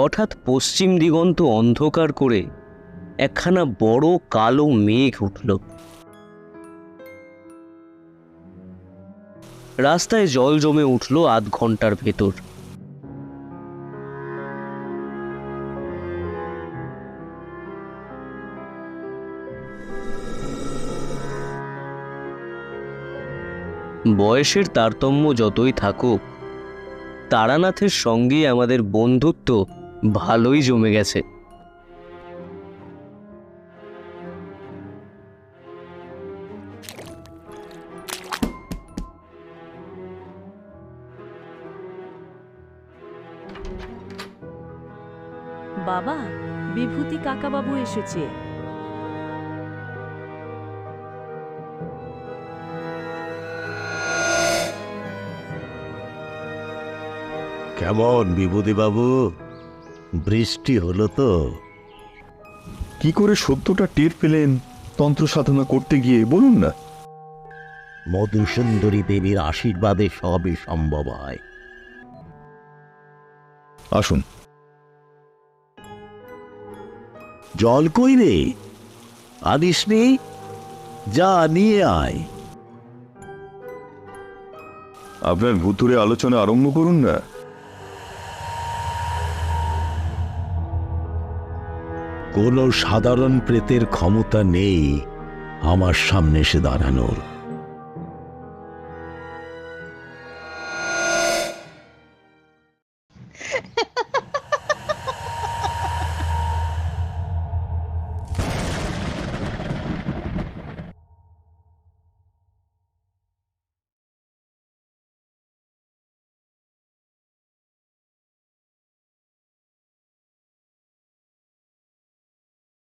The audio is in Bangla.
হঠাৎ পশ্চিম দিগন্ত অন্ধকার করে একখানা বড় কালো মেঘ উঠল। রাস্তায় জল জমে উঠল আধ ঘণ্টার ভেতর। বয়সের তারতম্য যতই থাকুক, তারানাথের সঙ্গে আমাদের বন্ধুত্ব ভালোই জমে গেছে। বাবা বিভূতি কাকাবাবু এসেছে। কেমন বিভূতিবাবু? বৃষ্টি হলো তো। কি করে সত্যটা টের পেলেন তন্ত্র সাধনা করতে গিয়ে বলুন না? মধুসুন্দরী দেবীর আশীর্বাদে সবই সম্ভব হয়। আসুন। জল কই রে? আনিস নি যা নিয়ে আয়। আপনার ভুতুরে আলোচনা আরম্ভ করুন না। কোনো সাধারণ প্রেতের ক্ষমতা নেই আমার সামনে এসে দাঁড়ানোর।